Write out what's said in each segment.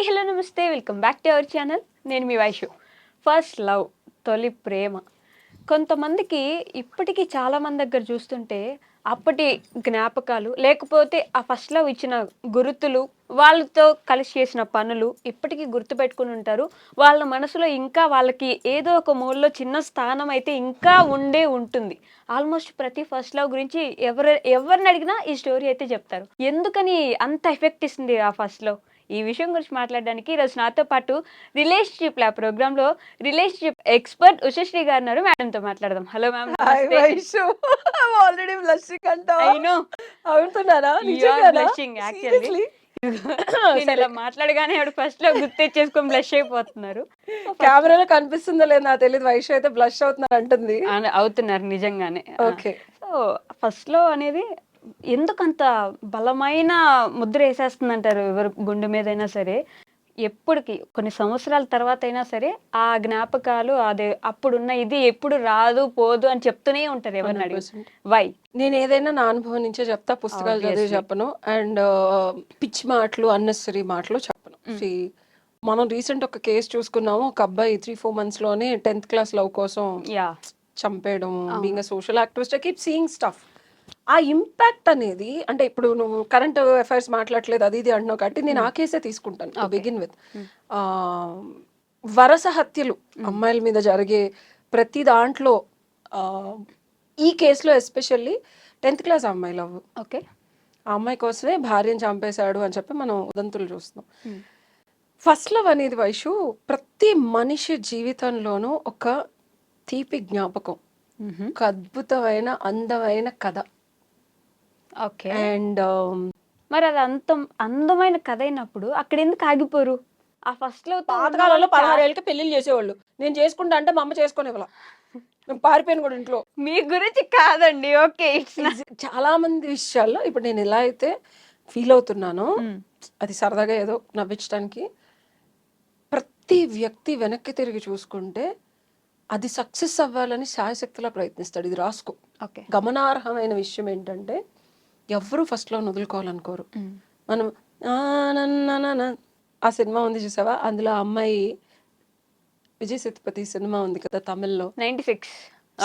Hi hello నమస్తే. Welcome back to our channel. నేను మీ వైషు. ఫస్ట్ లవ్ తొలి ప్రేమ. కొంతమందికి ఇప్పటికీ చాలామంది దగ్గర చూస్తుంటే అప్పటి జ్ఞాపకాలు లేకపోతే ఆ ఫస్ట్ లవ్ ఇచ్చిన గుర్తులు వాళ్ళతో కలిసి చేసిన పనులు ఇప్పటికీ గుర్తుపెట్టుకుని ఉంటారు. వాళ్ళ మనసులో ఇంకా వాళ్ళకి ఏదో ఒక మూలలో చిన్న స్థానం అయితే ఇంకా ఉండే ఉంటుంది. ఆల్మోస్ట్ ప్రతి ఫస్ట్ లవ్ గురించి ఎవరు ఎవరిని అడిగినా ఈ స్టోరీ అయితే చెప్తారు. ఎందుకని అంత ఎఫెక్ట్ ఇస్తుంది ఆ ఫస్ట్ లవ్? ఈ విషయం గురించి మాట్లాడడానికి ఈరోజు నాతో పాటు రిలేషన్షిప్ లా ప్రోగ్రామ్లో రిలేషన్షిప్ ఎక్స్పర్ట్ ఉషశ్రీ గారు ఉన్నారు. మేడంతో మాట్లాడదాం. హలో మ్యామ్ ఆల్రెడీ బ్లషింగ్ అంటావా ఐ నో అవుతున్నారా? You are blushing, actually. నేను ఇలా మాట్లాడగానే ఆవిడ ఫస్ట్లో గుర్తెచ్చేసుకొని బ్లష్ అయిపోతున్నారు. కెమెరాలో కనిపిస్తుందో లేదు నాకు తెలియదు వైషు అయితే బ్లష్ అవుతున్నారు అంటుంది. అవుతున్నారు నిజంగానే. ఓకే సో ఫస్ట్లో అనేది ఎందుకు అంత బలమైన ముద్ర వేసేస్తుంది అంటారు ఎవరు గుండె మీద అయినా సరే? ఎప్పటికి కొన్ని సంవత్సరాల తర్వాత అయినా సరే ఆ జ్ఞాపకాలు అదే అప్పుడున్న ఇది ఎప్పుడు రాదు పోదు అని చెప్తూనే ఉంటారు ఎవరిని అడిగి 100%. వై నేను ఏదైనా నా అనుభవం నుంచే చెప్తా పుస్తకాలు చదివి. చెప్పను. అండ్ పిచ్ మాటలు అన్నెసరీ మాటలు చెప్పను. See, మనం రీసెంట్ ఒక కేసు చూసుకున్నాము. ఒక అబ్బాయి త్రీ ఫోర్ మంత్స్లోనే టెన్త్ క్లాస్ లవ్ కోసం యా చంపేయడం being social activist keep seeing stuff ఆ ఇంపాక్ట్ అనేది అంటే ఇప్పుడు నువ్వు కరెంట్ అఫైర్స్ మాట్లాడలేదు అది ఇది అంటున్నావు కాబట్టి నేను ఆ కేసే తీసుకుంటాను బిగిన్ విత్ వరస హత్యలు అమ్మాయిల మీద జరిగే ప్రతి దాంట్లో ఈ కేసులో ఎస్పెషల్లీ టెన్త్ క్లాస్ అమ్మాయి లవ్ ఓకే ఆ అమ్మాయి కోసమే భార్యను చంపేశాడు అని చెప్పి మనం ఉదంతులు చూస్తున్నాం. ఫస్ట్ లవ్ అనేది వైషు ప్రతి మనిషి జీవితంలోనూ ఒక తీపి జ్ఞాపకం. ఒక అద్భుతమైన అందమైన కథ. ఓకే. అండ్ మరి అది అంత అందమైన కథ అయినప్పుడు అక్కడ ఎందుకు ఆగిపోరు? ఆ ఫస్ట్లో పాతకాలంలో పదహారు ఏళ్ళకి పెళ్ళిళ్ళు చేసేవాళ్ళు. నేను చేసుకుంటా అంటే మా అమ్మ చేసుకునే ఇవ్వాల. నేను పారిపోయాను కూడా ఇంట్లో. మీ గురించి కాదండి ఓకే. చాలా మంది విషయాల్లో ఇప్పుడు నేను ఎలా అయితే ఫీల్ అవుతున్నానో అది సరదాగా ఏదో నవ్వించడానికి ప్రతి వ్యక్తి వెనక్కి తిరిగి చూసుకుంటే అది సక్సెస్ అవ్వాలని శాయశక్తిలా ప్రయత్నిస్తాడు. ఇది రాసుకో. ఓకే. గమనార్హమైన విషయం ఏంటంటే ఎవ్వరూ ఫస్ట్లో వదులుకోవాలనుకోరు. మనం "ఆ, నన్న, నన్న" ఆ సినిమా ఉంది చూసావా? అందులో అమ్మాయి విజయ్ సేతుపతి సినిమా ఉంది కదా తమిళ్ళో. Ninety six.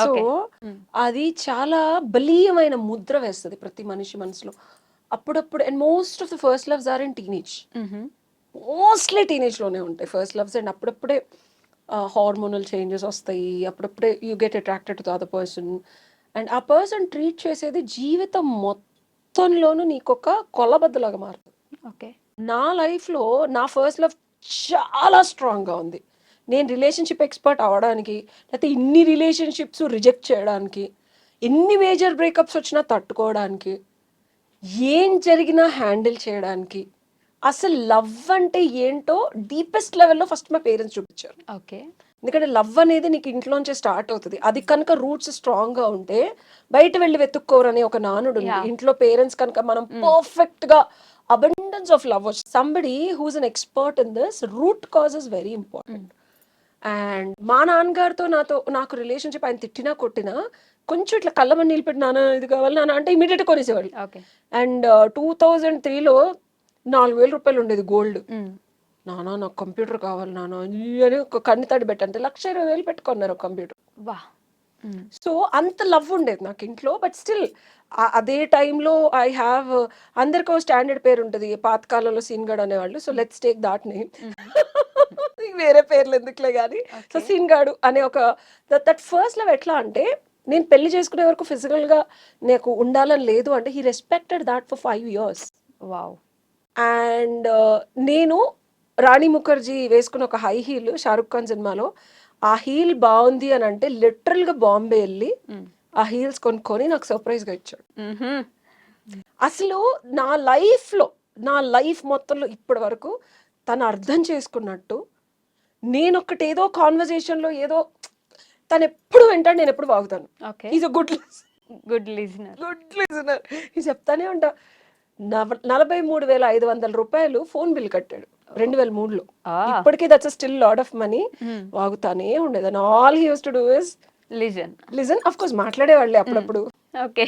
సో అది చాలా బలీయమైన ముద్ర వేస్తుంది ప్రతి మనిషి మనసులో. అప్పుడప్పుడు and most of the first loves are in teenage mostly టీనేజ్లోనే ఉంటాయి ఫస్ట్ లవ్స్ అండ్ అప్పుడప్పుడే హార్మోనల్ చేంజెస్ వస్తాయి. అప్పుడప్పుడే you get attracted to other person and ఆ పర్సన్ ట్రీట్ చేసేది జీవితం మొత్తంలోనూ నీకు ఒక కొలబద్దలాగా మారుతుంది ఓకే. నా లైఫ్లో నా ఫస్ట్ లవ్ చాలా స్ట్రాంగ్గా ఉంది. నేను రిలేషన్షిప్ ఎక్స్పర్ట్ అవ్వడానికి లేకపోతే ఇన్ని రిలేషన్షిప్స్ రిజెక్ట్ చేయడానికి ఎన్ని మేజర్ బ్రేకప్స్ వచ్చినా తట్టుకోవడానికి ఏం జరిగినా హ్యాండిల్ చేయడానికి అసలు లవ్ అంటే ఏంటో డీపెస్ట్ లెవెల్లో ఫస్ట్ మా పేరెంట్స్ చూపించారు. ఓకే. ఎందుకంటే లవ్ అనేది నీకు ఇంట్లోంచే స్టార్ట్ అవుతుంది. అది కనుక రూట్స్ స్ట్రాంగ్గా ఉంటే బయట వెళ్ళి వెతుక్కోరు అనే ఒక నానుడు ఉంది. ఇంట్లో పేరెంట్స్ కనుక మనం పర్ఫెక్ట్గా abundance of love somebody who's an expert in this root cause is very important and మా నాన్నగారితో నాతో నాకు రిలేషన్షిప్ ఆయన తిట్టినా కొట్టినా కొంచెం ఇట్లా కళ్ళమని నీళ్ళు పెట్టి నాన్న ఇది కావాలి నాన్న అంటే ఇమీడియట్ కొనేసేవాళ్ళు. ఓకే అండ్ టూ థౌజండ్ త్రీలో నాలుగు వేల రూపాయలు ఉండేది గోల్డ్. నానా నాకు కంప్యూటర్ కావాలి నాన్న ఈ అని ఒక కన్ను తడి పెట్టంటే లక్ష ఇరవై వేలు పెట్టుకున్నారు ఒక కంప్యూటర్. వా. సో అంత లవ్ ఉండేది నాకు ఇంట్లో. బట్ స్టిల్ అదే టైంలో ఐ హ్యావ్ అందరికీ స్టాండర్డ్ పేరు ఉంటుంది. పాతకాలంలో సీన్గాడ్ అనేవాళ్ళు. So let's take that name వేరే పేర్లు ఎందుకులే కానీ సో సీన్గాడు అనే ఒక దట్ ఫస్ట్ లవ్ ఎట్లా అంటే నేను పెళ్ళి చేసుకునే వరకు physical గా నాకు ఉండాలని లేదు అంటే he respected that for five years wow. And నేను రాణి ముఖర్జీ వేసుకున్న ఒక హై హీల్ షారుఖ్ ఖాన్ సినిమాలో ఆ హీల్ బాగుంది అని అంటే లిటరల్గా బాంబే వెళ్ళి ఆ హీల్స్ కొనుక్కొని నాకు సర్ప్రైజ్గా ఇచ్చాడు అసలు నా లైఫ్లో నా లైఫ్ మొత్తంలో ఇప్పటి వరకు తను అర్థం చేసుకున్నట్టు నేను ఒకటి ఏదో కాన్వర్జేషన్లో ఏదో తను ఎప్పుడు వింటాడు నేను ఎప్పుడు వాగుతాను. Is good good listener good listener ఇది చెప్తానే ఉంటా. నలభై మూడు వేల ఐదు వందల రూపాయలు ఫోన్ బిల్ కట్టాడు. రెండు వేల మూడులో. ఇప్పటికీ that's still lot of money. వాగుతానే ఉండేది. And all he to do is listen listen of course మాట్లాడేవాళ్ళే అప్పుడప్పుడు. ఓకే.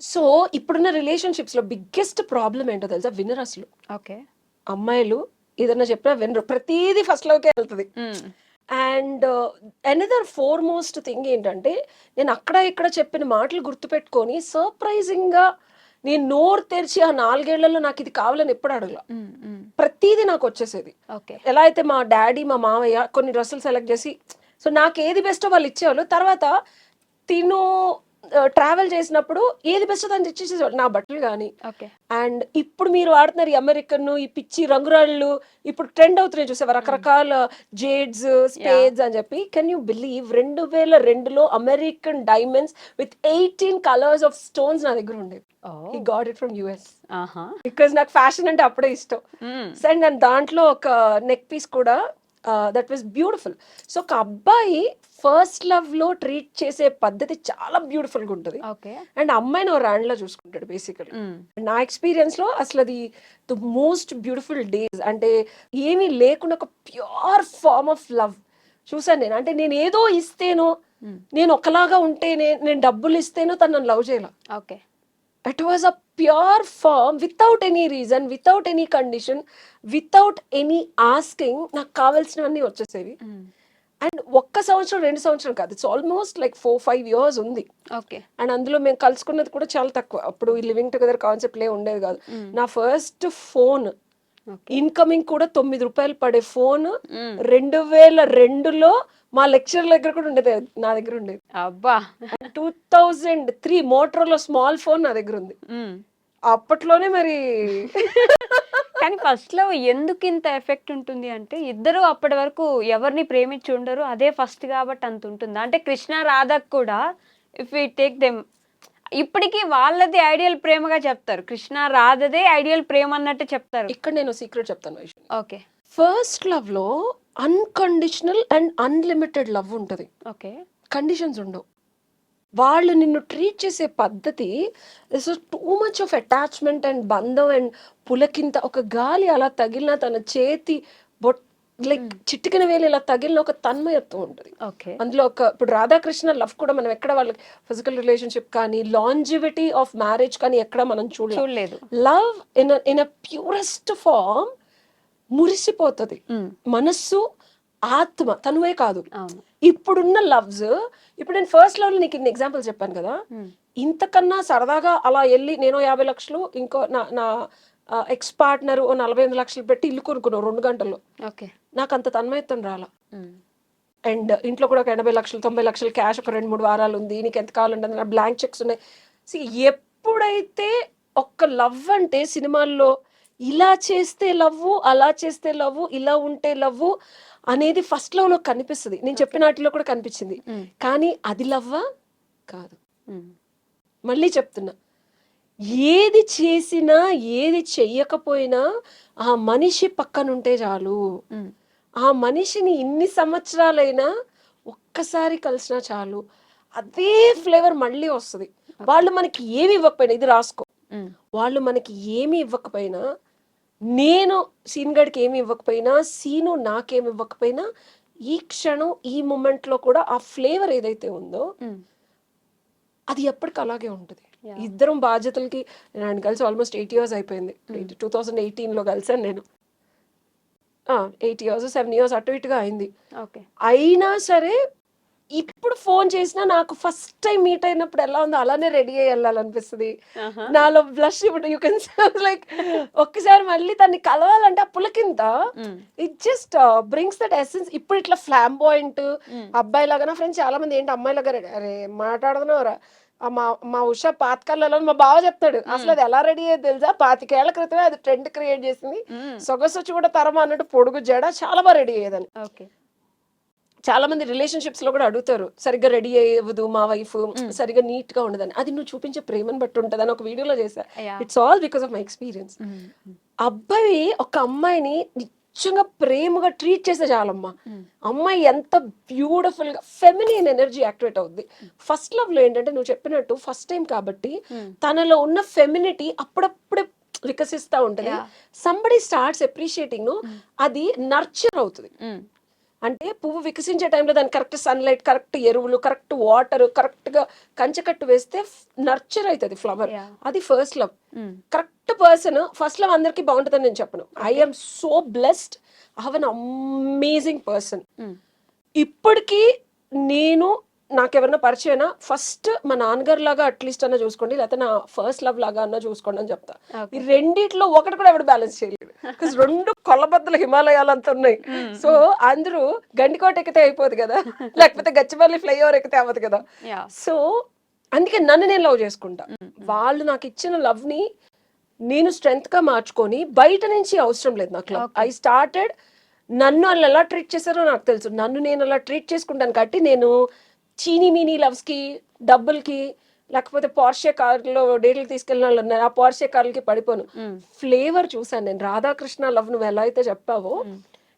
సో ఇప్పుడున్న రిలేషన్షిప్స్లో బిగ్గెస్ట్ ప్రాబ్లం ఏంటో తెలుసా? వినర్ అసలు. ఓకే. అమ్మాయిలు ఏదన్నా చెప్పినా వినరు. ప్రతిదీ ఫస్ట్ లోకే వెళ్తుంది. And another foremost thing ఏంటంటే నేను అక్కడ ఇక్కడ చెప్పిన మాటలు గుర్తుపెట్టుకొని సర్ప్రైజింగ్గా నేను నోరు తెరిచి ఆ నాలుగేళ్ళలో నాకు ఇది కావాలని ఎప్పుడు అడగల. ప్రతిదీ నాకు వచ్చేసేది. ఓకే. ఎలా అయితే మా డాడీ మా మామయ్య కొన్ని డ్రెస్సులు సెలెక్ట్ చేసి సో నాకు ఏది బెస్టో వాళ్ళు ఇచ్చేవాళ్ళు. తర్వాత తిను ట్రావెల్ చేసినప్పుడు ఏది బెస్టో దాన్ని ఇచ్చేసేవాళ్ళు నా బట్టలు కానీ ఓకే. అండ్ ఇప్పుడు మీరు వాడుతున్నారు ఈ అమెరికన్ ఈ పిచ్చి రంగురాళ్ళు ఇప్పుడు ట్రెండ్ అవుతున్నాయి చూసావా? రకరకాల జేడ్స్ స్పేడ్స్ అని చెప్పి. కెన్ యూ బిలీవ్ రెండు వేల రెండులో American diamonds with eighteen colours of stones నా దగ్గర ఉండేవి. I got it from US because నాకు ఫ్యాషన్ అంటే అప్పుడే ఇష్టం. అండ్ నేను దాంట్లో ఒక నెక్ పీస్ కూడా దట్ వాస్ బ్యూటిఫుల్ సో ఒక అబ్బాయి ఫస్ట్ లవ్లో ట్రీట్ చేసే పద్ధతి చాలా బ్యూటిఫుల్గా ఉంటుంది. ఓకే. అండ్ అమ్మాయిని ఒక ర్యాండ్లో చూసుకుంటాడు బేసికలీ. నా ఎక్స్పీరియన్స్లో అసలు అది ద మోస్ట్ బ్యూటిఫుల్ డేస్ అంటే ఏమీ లేకుండా ఒక ప్యూర్ ఫార్మ్ ఆఫ్ లవ్ చూసాను నేను. అంటే నేను ఏదో ఇస్తేనో. నేను ఒకలాగా ఉంటేనే నేను డబ్బులు ఇస్తేనో తను నన్ను లవ్ చేయాల. Okay. It was a pure form without any reason without any condition without any asking నాకు కావాల్సినవన్నీ వచ్చేసేవి. అండ్ ఒక్క సంవత్సరం రెండు సంవత్సరం కాదు. It's almost like four five years ఉంది. ఓకే అండ్ అందులో మేము కలుసుకున్నది కూడా చాలా తక్కువ. అప్పుడు ఈ లివింగ్ టుగెదర్ కాన్సెప్ట్ లే ఉండేది కాదు. నా ఫస్ట్ ఫోన్ ఇన్కమింగ్ కూడా తొమ్మిది రూపాయలు పడే ఫోన్. రెండు వేల రెండులో మా లెక్చర్ దగ్గర కూడా ఉండేది నా దగ్గర ఉండేది. అబ్బా. టూ థౌజండ్ త్రీ మోటరోలో స్మాల్ ఫోన్ నా దగ్గర ఉంది. అప్పట్లోనే మరి కానీ ఫస్ట్లో ఎందుకు ఇంత ఎఫెక్ట్ ఉంటుంది అంటే ఇద్దరు అప్పటి వరకు ఎవరిని ప్రేమించి ఉండరు అదే ఫస్ట్ కాబట్టి అంత ఉంటుంది? అంటే కృష్ణ రాధకు కూడా ఇఫ్ వి టేక్ దెమ్ ఇప్పటికీ వాళ్ళది ఐడియల్ ప్రేమగా చెప్తారు. కృష్ణ రాధదే ఐడియల్ ప్రేమ అన్నట్టు చెప్తారు. ఇక్కడ నేను సీక్రెట్ చెప్తాను ఓకే. ఫస్ట్ లవ్లో అన్కండిషనల్ అండ్ అన్లిమిటెడ్ లవ్ ఉంటుంది. ఓకే. కండిషన్స్ ఉండవు. వాళ్ళు నిన్ను ట్రీట్ చేసే పద్ధతి too much of attachment and బంధం అండ్ పులకింత ఒక గాలి అలా తగిలిన తన చేతి బొట్ లైక్ చిటికిన వేలు ఇలా తగిలిన ఒక తన్మయత్వం ఉంటుంది. ఓకే. అందులో ఒక ఇప్పుడు రాధాకృష్ణ లవ్ కూడా మనం ఎక్కడ వాళ్ళకి ఫిజికల్ రిలేషన్షిప్ కానీ లాంజివిటీ ఆఫ్ మ్యారేజ్ కానీ ఎక్కడ మనం చూడలేదు. Love in in a purest form మురిసిపోతుంది. మనస్సు ఆత్మ తనువే కాదు. ఇప్పుడున్న లవ్స్ ఇప్పుడు నేను ఫస్ట్ లవ్లో నీకు ఇన్ని ఎగ్జాంపుల్స్ చెప్పాను కదా. ఇంతకన్నా సరదాగా అలా వెళ్ళి నేను యాభై లక్షలు ఇంకో నా నా ఎక్స్ పార్ట్నర్ ఓ నలభై ఎనిమిది లక్షలు పెట్టి ఇల్లు కొనుక్కున్నావు రెండు గంటల్లో. ఓకే. నాకు అంత తన్మయత్వం రాలా. అండ్ ఇంట్లో కూడా ఒక ఎనభై లక్షలు తొంభై లక్షలు క్యాష్ ఒక రెండు మూడు వారాలు ఉంది నీకు ఎంత కావాలంటే నా బ్లాంక్ చెక్స్ ఉన్నాయి. See, ఎప్పుడైతే ఒక్క లవ్ అంటే సినిమాల్లో ఇలా చేస్తే లవ్వు అలా చేస్తే లవ్వు ఇలా ఉంటే లవ్వు అనేది ఫస్ట్ లవ్లో కనిపిస్తుంది. నేను చెప్పిన వాటిలో కూడా కనిపించింది. కానీ అది లవ్వా కాదు. మళ్ళీ చెప్తున్నా. ఏది చేసినా ఏది చెయ్యకపోయినా ఆ మనిషి పక్కనుంటే చాలు. ఆ మనిషిని ఇన్ని సంవత్సరాలైనా ఒక్కసారి కలిసినా చాలు అదే ఫ్లేవర్ మళ్ళీ వస్తుంది వాళ్ళు మనకి ఏమి ఇవ్వకపోయినా ఇది రాసుకో. వాళ్ళు మనకి ఏమి ఇవ్వకపోయినా నేను సీన్ గడికి ఏమి ఇవ్వకపోయినా సీను నాకేమి ఇవ్వకపోయినా ఈ క్షణం ఈ మూమెంట్లో కూడా ఆ ఫ్లేవర్ ఏదైతే ఉందో. అది ఎప్పటికీ అలాగే ఉంటుంది. ఇద్దరం బాధ్యతలకి నేను ఆయన కలిసి ఆల్మోస్ట్ ఎయిట్ ఇయర్స్ అయిపోయింది. టూ థౌజండ్ ఎయిటీన్లో కలిసాను నేను. ఎయిట్ ఇయర్స్ సెవెన్ ఇయర్స్ అటు ఇటుగా అయింది. అయినా సరే ఇప్పుడు ఫోన్ చేసినా నాకు ఫస్ట్ టైం మీట్ అయినప్పుడు ఎలా ఉందో అలానే రెడీ అయ్యి వెళ్ళాలనిపిస్తుంది. ఆహా. నాలో బ్లష్ ఇప్పుడు యూ కెన్ లైక్ ఒక్కసారి మళ్ళీ దాన్ని కలవాలంటే ఆ పులకింత. It just brings that essence ఇప్పుడు ఇట్లా ఫ్లామ్ పాయింట్ మ్మ్. అబ్బాయి లాగా నా ఫ్రెండ్స్ చాలా మంది ఏంటి అమ్మాయి లాగా అరే మాట్లాడుతున్నావురా? ఆ మా మా ఉష పాతకాలలో మా బావ చెప్తాడు అసలు అది ఎలా రెడీ అయ్యేది తెలుసా? పాతికేళ్ళ క్రితమే అది ట్రెండ్ క్రియేట్ చేసింది. మ్మ్. సొగసు వచ్చి కూడా తరమా అన్నట్టు పొడుగు జడ చాలా బాగా రెడీ అయ్యేదని. ఓకే. చాలా మంది రిలేషన్షిప్స్లో కూడా అడుగుతారు సరిగ్గా రెడీ అయ్యదు మా వైఫ్ సరిగ్గా నీట్గా ఉండదని. అది నువ్వు చూపించే ప్రేమను బట్టి ఉంటుందని ఒక వీడియోలో చేశా. It's all because of my experience. అబ్బాయి ఒక అమ్మాయిని నిజంగా ప్రేమగా ట్రీట్ చేస్తే చాలమ్మా మ్మ్. అమ్మాయి ఎంత బ్యూటిఫుల్గా ఫెమినిన్ ఎనర్జీ యాక్టివేట్ అవుద్ది ఫస్ట్ లవ్లో ఏంటంటే నువ్వు చెప్పినట్టు ఫస్ట్ టైం కాబట్టి. తనలో ఉన్న ఫెమినిటీ అప్పుడప్పుడే వికసిస్తా ఉంటది. సంబడి స్టార్ట్స్ అప్రిషియేటింగ్ను అది నర్చర్ అవుతుంది. అంటే పువ్వు వికసించే టైంలో దానికి కరెక్ట్ సన్లైట్ కరెక్ట్ ఎరువులు కరెక్ట్ వాటర్ కరెక్ట్గా కంచెకట్టు వేస్తే నర్చర్ అవుతుంది ఫ్లవర్. అది first love. Correct person first love అందరికి బాగుంటుందని నేను చెప్పను I am so blessed I have an amazing person. ఇప్పటికీ నేను నాకెవరైనా పరిచయనా ఫస్ట్ మా నాన్నగారు లాగా అట్లీస్ట్ అన్న చూసుకోండి లేకపోతే నా ఫస్ట్ లవ్ లాగా అన్న చూసుకోండి అని చెప్తా. ఈ రెండిట్లో ఒకటి కూడా ఎవడు బ్యాలెన్స్ Because రెండు కొల్లబద్దలు హిమాలయాలు అంత ఉన్నాయి. సో అందరూ గండికోట ఎక్కితే అయిపోదు కదా. లేకపోతే గచ్చిపల్లి ఫ్లైఓవర్ ఎక్కితే అవ్వదు కదా. సో అందుకే నన్ను నేను లవ్ చేసుకుంటా. వాళ్ళు నాకు ఇచ్చిన లవ్ని నేను స్ట్రెంగ్త్గా మార్చుకొని బయట నుంచి అవసరం లేదు నాకు లవ్ ఐ స్టార్టెడ్ నన్ను వాళ్ళు ఎలా ట్రీట్ చేశారో నాకు తెలుసు. నన్ను నేను అలా ట్రీట్ చేసుకుంటాను కాబట్టి నేను చీనీ మీనీ లవ్స్కి డబ్బులకి లేకపోతే పార్షే కార్లో డేట్లు తీసుకెళ్ళిన వాళ్ళు ఉన్నారు. ఆ పార్షే కార్లకి పడిపోను. ఫ్లేవర్ చూసాను నేను. రాధాకృష్ణ లవ్ నువ్వు ఎలా అయితే చెప్పావో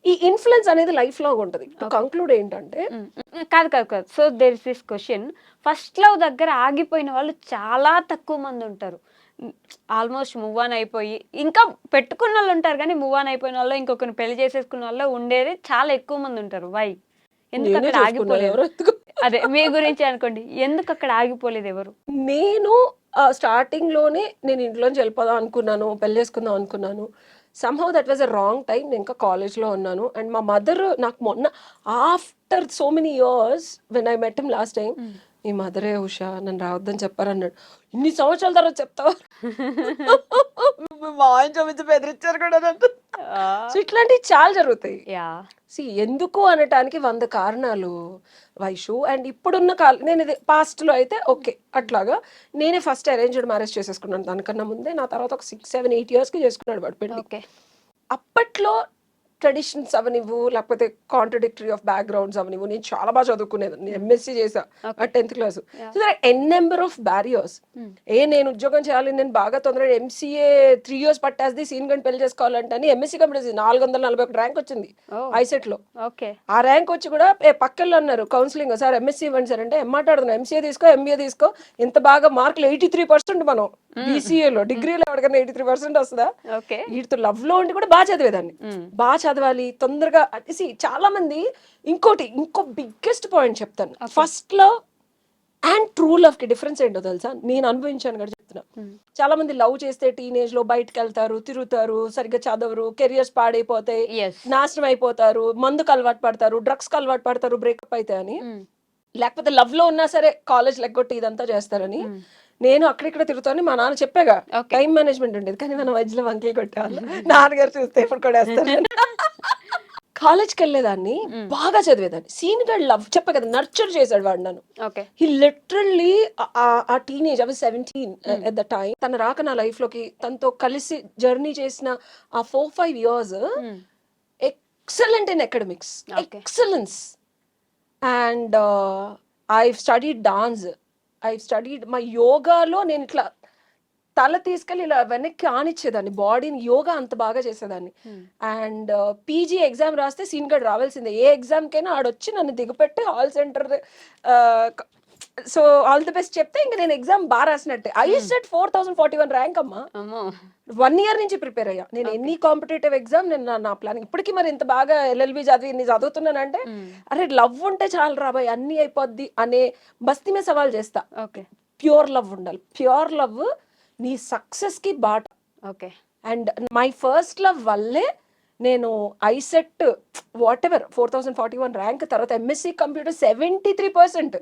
ఈ ఇన్ఫ్లుయెన్స్ అనేది లైఫ్ లాగా ఉంటుంది కంక్లూడ్ ఏంటంటే. కాదు కాదు కాదు. So there is this question first love దగ్గర ఆగిపోయిన వాళ్ళు చాలా తక్కువ మంది ఉంటారు. ఆల్మోస్ట్ మూవ్ ఆన్ అయిపోయి ఇంకా పెట్టుకున్న వాళ్ళు ఉంటారు కానీ మూవ్ ఆన్ అయిపోయిన వాళ్ళు ఇంకొకరిని పెళ్ళి చేసేసుకున్న వాళ్ళు ఉండేది చాలా ఎక్కువ మంది ఉంటారు. వై ఎందుకు అక్కడ ఆగిపోలేదు? అదే మీ గురించి అనుకోండి ఎందుకు అక్కడ ఆగిపోలేదు ఎవరు? నేను స్టార్టింగ్లోనే నేను ఇంట్లోంచి వెళ్ళిపోదాం అనుకున్నాను పెళ్ళి చేసుకుందాం అనుకున్నాను. Somehow that was a wrong time నేను ఇంకా college లో ఉన్నాను. అండ్ మా మదర్ నాకు మొన్న after so many years when I met him last time మీ మదరే ఉషా నన్ను రావద్దని చెప్పారు అన్నాడు ఇన్ని సంవత్సరాల తర్వాత చెప్తావా? మా ఆయన చూపించి బెదిరించారు కూడా నన్ను. సో ఇట్లాంటివి చాలా జరుగుతాయి. యా. సి ఎందుకు అనటానికి వంద కారణాలు. వైషు అండ్ ఇప్పుడున్న కాల నేను ఇది past లో అయితే ఓకే అట్లాగా. నేనే ఫస్ట్ అరేంజ్డ్ మ్యారేజ్ చేసేసుకున్నాను. దానికన్నా ముందే నా తర్వాత ఒక సిక్స్ సెవెన్ ఎయిట్కి చేసుకున్నాడు వాడు పెళ్ళి ఓకే అప్పట్లో ట్రెడిషన్స్ అవనివ్వు లేకపోతే కాంట్రడిక్టరీ ఆఫ్ బ్యాక్గ్రౌండ్స్ అవనివ్వు. నేను చాలా బాగా చదువుకునేది. నేను ఎంఎస్సీ చేసా tenth class so n number of barriers ఏ నేను ఉద్యోగం చేయాలి నేను బాగా తొందరగా ఎంసీఏ త్రీ ఇయర్స్ పట్టేది సీన్ గంట పెళ్ళి చేసుకోవాలంటే అని ఎంఎస్సీ కంప్లీట్ చేసి నాలుగు వందల నలభై ఒకటి ర్యాంక్ వచ్చింది Oh. ఐసెట్లో. ఆ ర్యాంక్ వచ్చి కూడా పక్కల్లో అన్నారు కౌన్సిలింగ్ సార్ ఎంఎస్సీ ఇవ్వండి సార్ అంటే ఏం మాట్లాడుతున్నాం ఎంసీఏ తీసుకో ఎంబీఏ తీసుకో. ఇంత బాగా మార్కులు ఎయిటీ త్రీ పర్సెంట్ మనం. బీసీఏలో డిగ్రీలో ఎవరికైనా ఎయిటీ త్రీ పర్సెంట్ వస్తుందా? వీటితో లవ్లో ఉండి కూడా బాగా చదివేదాన్ని. బాగా చదవాలి తొందరగా సి చాలా మంది ఇంకోటి ఇంకో బిగ్గెస్ట్ పాయింట్ చెప్తాను. ఫస్ట్లో అండ్ ట్రూ లవ్కి డిఫరెన్స్ ఏంటో తెలుసా? నేను అనుభవించాను కూడా చెప్తున్నా. చాలా మంది లవ్ చేస్తే టీనేజ్లో బయటకు వెళ్తారు తిరుగుతారు సరిగ్గా చదవరు కెరియర్స్ పాడైపోతాయి ఎస్ నాశనం అయిపోతారు మందుకు అలవాటు పడతారు డ్రగ్స్కి అలవాటు పడతారు బ్రేకప్ అయితే అని లేకపోతే లవ్లో ఉన్నా సరే కాలేజ్ లెగ్గొట్టి ఇదంతా చేస్తారని. నేను అక్కడిక్కడ తిరుగుతాను మా నాన్న చెప్పాగా. టైం మేనేజ్మెంట్ ఉండేది. కానీ మన మధ్యలో వంకలు కొట్టేవాళ్ళు. నాన్నగారు చూస్తే ఇప్పుడు కూడా వేస్తారు కాలేజ్కి వెళ్ళేదాన్ని బాగా చదివేదాన్ని. సీన్ గడ్ లవ్ చెప్పా కదా నర్చర్ చేశాడు వాడు నన్ను. హీ లిటరల్లీ ఆ టీనేజ్ అవి సెవెంటీన్ ఎట్ ద టైం తన రాక నా లైఫ్లోకి తనతో కలిసి జర్నీ చేసిన ఆ four five years excellent in academics. Excellence and I studied dance I studied మా యోగాలో నేను ఇట్లా తల తీసుకెళ్ళి ఇలా వెనక్కి ఆనిచ్చేదాన్ని. బాడీని యోగా అంత బాగా చేసేదాన్ని. అండ్ పీజీ ఎగ్జామ్ రాస్తే సీన్ గడ్ రావాల్సిందే. ఏ ఎగ్జామ్కైనా ఆడొచ్చి నన్ను దిగపెట్టి all centre so all the best చెప్తే ఇంకా నేను ఎగ్జామ్ బాగా రాసినట్టే. ICET four thousand forty one rank అమ్మా. వన్ ఇయర్ నుంచి ప్రిపేర్ అయ్యా. నేను ఎన్ని కాంపిటేటివ్ ఎగ్జామ్ నేను నా- నా ప్లాన్ ఇప్పటికీ మరి ఇంత బాగా ఎల్ఎల్బి చదివి ఇన్ని చదువుతున్నానంటే అరే లవ్ ఉంటే చాలు రాబాయ్ అన్ని అయిపోద్ది అనే బస్తీ మీద సవాల్ చేస్తా. ఓకే ప్యూర్ లవ్ ఉండాలి. ప్యూర్ లవ్ నీ సక్సెస్కి బాట. Okay and my first love వల్లే నేను ICET whatever four thousand forty one rank తర్వాత MSc computer seventy three percent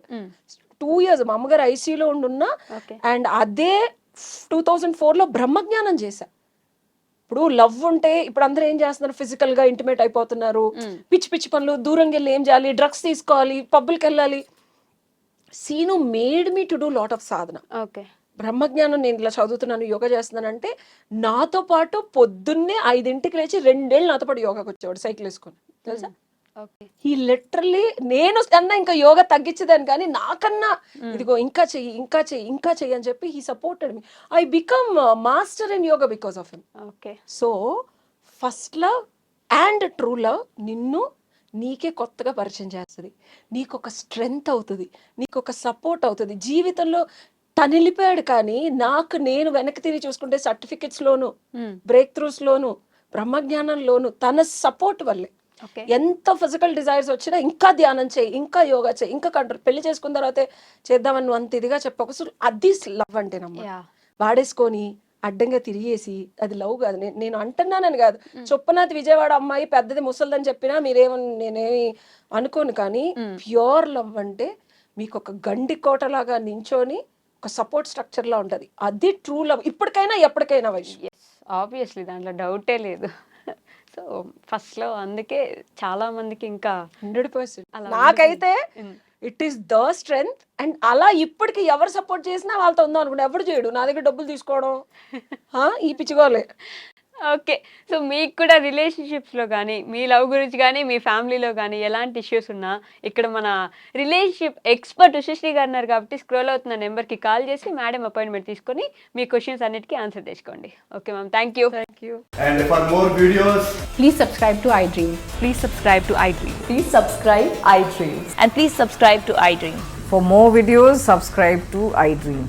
two years మా అమ్మగారు ఐసీయూలో ఉండున్నా అండ్ అదే టూ థౌజండ్ ఫోర్లో బ్రహ్మజ్ఞానం చేశా. ఇప్పుడు లవ్ ఉంటే ఇప్పుడు అందరూ ఏం చేస్తున్నారు? ఫిజికల్గా ఇంటిమేట్ అయిపోతున్నారు. పిచ్చి పిచ్చి పనులు దూరంగా వెళ్ళి ఏం చేయాలి? డ్రగ్స్ తీసుకోవాలి పబ్బులకి వెళ్ళాలి. Seenu made me to do lot of Sadhana. Okay. బ్రహ్మజ్ఞానం నేను ఇలా చదువుతున్నాను యోగా చేస్తున్నానంటే నాతో పాటు పొద్దున్నే ఐదింటికి లేచి రెండేళ్ళు నాతో పాటు యోగాకి వచ్చేవాడు సైకిల్ వేసుకొని. తెలుసా? ఈ లిటరల్లీ నేను అన్నా ఇంకా యోగా తగ్గించేదాన్ని కానీ నాకన్నా ఇదిగో ఇంకా చెయ్యి ఇంకా చెయ్యి ఇంకా చెయ్యి అని చెప్పి he supported me I become master in yoga because of him okay. So first love and true love నిన్ను నీకే కొత్తగా పరిచయం చేస్తుంది. నీకు ఒక స్ట్రెంగ్త్ అవుతుంది. నీకు ఒక సపోర్ట్ అవుతుంది. జీవితంలో తను వెళ్ళిపోయాడు కానీ నాకు నేను వెనక్కి తిరిగి చూసుకుంటే సర్టిఫికెట్స్ లోను బ్రేక్ త్రూస్ లోను బ్రహ్మజ్ఞానంలోను తన సపోర్ట్ వల్లే. ఎంత ఫిజికల్ డిజైర్స్ వచ్చినా ఇంకా ధ్యానం చేయి ఇంకా యోగా చేయి ఇంకా కంట్రోల్ పెళ్ళి చేసుకున్న తర్వాతే చేద్దామని నువ్వు అంత ఇదిగా చెప్పకు. అది లవ్ అంటే నమ్మ. వాడేసుకొని అడ్డంగా తిరిగేసి అది లవ్ కాదు. నేను నేను అంటున్నానని కాదు. చొప్పనాథ్ విజయవాడ అమ్మాయి పెద్దది ముసల్దని చెప్పినా మీరేమని నేనేమి అనుకోను కానీ ప్యూర్ లవ్ అంటే మీకు ఒక గండి కోటలాగా నించొని ఒక సపోర్ట్ స్ట్రక్చర్ లా ఉంటది. అది ట్రూ లవ్ ఇప్పటికైనా ఎప్పటికైనా వైష్. ఆబ్వియస్లీ దాంట్లో డౌటే లేదు. సో ఫస్ట్లో అందుకే చాలా మందికి ఇంకా హండ్రెడ్ పర్సెంట్. నాకైతే. It is the strength and అలా ఇప్పటికి ఎవరు సపోర్ట్ చేసినా వాళ్ళతో ఉందాం అనుకుంటే ఎవరు చేయడు? నా దగ్గర డబ్బులు తీసుకోవడం. ఆ, ఈ పిచ్చుకోలే ఓకే. సో మీకు కూడా రిలేషన్షిప్స్లో కానీ మీ లవ్ గురించి కానీ మీ ఫ్యామిలీలో కానీ ఎలాంటి ఇష్యూస్ ఉన్నా ఇక్కడ మన రిలేషన్షిప్ ఎక్స్పర్ట్ ఉషశ్రీ గారు ఉన్నారు కాబట్టి స్క్రోల్ అవుతున్న నెంబర్కి కాల్ చేసి మేడం అపాయింట్మెంట్ తీసుకొని మీ క్వశ్చన్స్ అన్నిటికీ ఆన్సర్ తెచ్చుకోండి. Okay ma'am. Thank you. Thank you. And for more videos. Please subscribe to iDream. Please subscribe to iDream. Please subscribe iDream. And please subscribe to iDream. For more videos subscribe to iDream